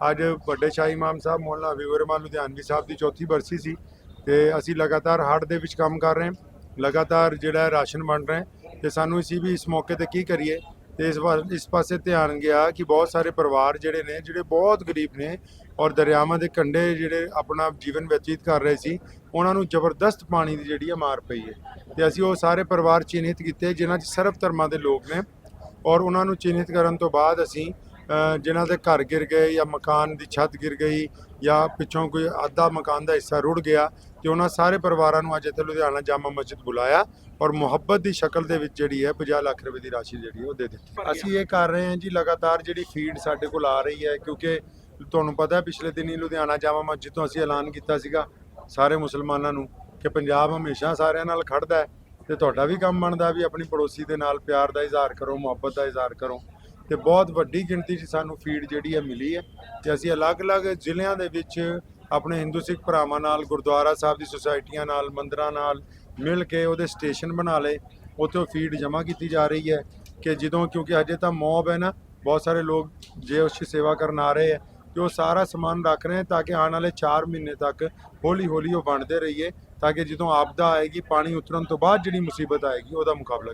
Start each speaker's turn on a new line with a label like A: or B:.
A: ਅੱਜ ਵੱਡੇ ਸ਼ਾਹੀ ਇਮਾਮ ਸਾਹਿਬ, ਮੌਲਾਨਾ ਹਬੀਬ ਰਹਿਮਾਨ ਲੁਧਿਆਣਵੀ ਸਾਹਿਬ ਦੀ ਚੌਥੀ ਬਰਸੀ ਸੀ ਤੇ ਅਸੀਂ ਲਗਾਤਾਰ ਹੜ੍ਹ ਦੇ ਵਿੱਚ ਕੰਮ ਕਰ ਰਹੇ ਹਾਂ, ਲਗਾਤਾਰ ਜਿਹੜਾ ਰਾਸ਼ਨ ਵੰਡ ਰਹੇ ਹਾਂ ਤੇ ਸਾਨੂੰ ਅਸੀਂ ਵੀ ਇਸ ਮੌਕੇ ਤੇ ਕੀ ਕਰੀਏ? ਤੇ ਇਸ ਵਾਰ ਇਸ ਪਾਸੇ ਧਿਆਨ ਗਿਆ ਕਿ ਬਹੁਤ ਸਾਰੇ ਪਰਿਵਾਰ ਜਿਹੜੇ ਨੇ, ਜਿਹੜੇ ਬਹੁਤ ਗਰੀਬ ਨੇ ਔਰ ਦਰਿਆਵਾਂ ਦੇ ਕੰਢੇ ਜਿਹੜੇ ਆਪਣਾ ਜੀਵਨ ਬਤੀਤ ਕਰ ਰਹੇ ਸੀ, ਉਹਨਾਂ ਨੂੰ ਜ਼ਬਰਦਸਤ ਪਾਣੀ ਦੀ ਜਿਹੜੀ ਹੈ ਮਾਰ ਪਈ ਹੈ। ਤੇ ਅਸੀਂ ਉਹ ਸਾਰੇ ਪਰਿਵਾਰ ਚਿੰਨ੍ਹਿਤ ਕੀਤੇ, ਜਿਨ੍ਹਾਂ 'ਚ ਸਰਬ ਧਰਮਾਂ ਦੇ ਲੋਕ ਨੇ ਔਰ ਉਹਨਾਂ ਨੂੰ ਚਿੰਨ੍ਹਿਤ ਕਰਨ ਤੋਂ ਬਾਅਦ ਅਸੀਂ ਜਿਨ੍ਹਾਂ ਦੇ ਘਰ ਗਿਰ ਗਏ ਜਾਂ ਮਕਾਨ ਦੀ ਛੱਤ ਗਿਰ ਗਈ ਜਾਂ ਪਿੱਛੋਂ ਕੋਈ ਅੱਧਾ ਮਕਾਨ ਦਾ ਹਿੱਸਾ ਰੁੜ ਗਿਆ ਤੇ ਉਹਨਾਂ ਸਾਰੇ ਪਰਿਵਾਰਾਂ ਨੂੰ ਅੱਜ ਇੱਥੇ ਲੁਧਿਆਣਾ ਜਾਮਾ ਮਸਜਿਦ ਬੁਲਾਇਆ ਔਰ ਮੁਹੱਬਤ ਦੀ ਸ਼ਕਲ ਦੇ ਵਿੱਚ ਜਿਹੜੀ ਹੈ 50 ਲੱਖ ਰੁਪਏ ਦੀ ਰਾਸ਼ੀ ਜਿਹੜੀ ਉਹ ਦੇ ਦਿੱਤੀ। ਅਸੀਂ ਇਹ ਕਰ ਰਹੇ ਹਾਂ ਜੀ ਲਗਾਤਾਰ ਜਿਹੜੀ ਫੀਡ ਸਾਡੇ ਕੋਲ ਆ ਰਹੀ ਹੈ ਕਿਉਂਕਿ ਤੁਹਾਨੂੰ ਪਤਾ ਹੈ ਪਿਛਲੇ ਦਿਨੀ ਲੁਧਿਆਣਾ ਜਾਮਾ ਮਸਜਿਦ ਤੋਂ ਅਸੀਂ ਐਲਾਨ ਕੀਤਾ ਸੀਗਾ ਸਾਰੇ ਮੁਸਲਮਾਨਾਂ ਨੂੰ ਕਿ ਪੰਜਾਬ ਹਮੇਸ਼ਾ ਸਾਰਿਆਂ ਨਾਲ ਖੜਦਾ ਹੈ ਤੇ ਤੁਹਾਡਾ ਵੀ ਕੰਮ ਬਣਦਾ ਵੀ ਆਪਣੀ ਪੜੋਸੀ ਦੇ ਨਾਲ ਪਿਆਰ ਦਾ ਇਜ਼ਹਾਰ ਕਰੋ ਮੁਹੱਬਤ ਦਾ ਇਜ਼ਹਾਰ ਕਰੋ। ਤੇ ਬਹੁਤ ਵੱਡੀ ਗਿਣਤੀ 'ਚ ਸਾਨੂੰ ਫੀਡ ਜਿਹੜੀ ਹੈ ਮਿਲੀ ਹੈ ਤੇ ਅਸੀਂ ਅਲੱਗ-ਅਲੱਗ ਜ਼ਿਲ੍ਹਿਆਂ ਦੇ ਵਿੱਚ ਆਪਣੇ ਹਿੰਦੂ ਸਿੱਖ ਭਰਾਵਾਂ ਨਾਲ, ਗੁਰਦੁਆਰਾ ਸਾਹਿਬ ਦੀ ਸੁਸਾਇਟੀਆਂ ਨਾਲ, ਮੰਦਰਾਂ ਨਾਲ ਮਿਲ ਕੇ ਉਹਦੇ ਸਟੇਸ਼ਨ ਬਣਾ ਲਏ। ਉੱਥੇ ਫੀਡ ਜਮ੍ਹਾਂ ਕੀਤੀ ਜਾ ਰਹੀ ਹੈ ਕਿ ਜਦੋਂ, ਕਿਉਂਕਿ ਹਜੇ ਤਾਂ ਮੌਬ ਹੈ ਨਾ, ਬਹੁਤ ਸਾਰੇ ਲੋਕ ਜੇ ਉਸ ਦੀ ਸੇਵਾ ਕਰਨ ਆ ਰਹੇ ਹੈ, ਤੇ ਉਹ ਸਾਰਾ ਸਮਾਨ ਰੱਖ ਰਹੇ ਹੈ ਤਾਂ ਕਿ ਆਉਣ ਵਾਲੇ 4 ਮਹੀਨੇ ਤੱਕ ਹੌਲੀ ਹੌਲੀ ਉਹ ਵੰਡਦੇ ਰਹੀਏ, ਤਾਂ ਕਿ ਜਦੋਂ ਆਪਦਾ ਆਏਗੀ, ਪਾਣੀ ਉਤਰਨ ਤੋਂ ਬਾਅਦ ਜਿਹੜੀ ਮੁਸੀਬਤ ਆਏਗੀ, ਉਹਦਾ ਮੁਕਾਬਲਾ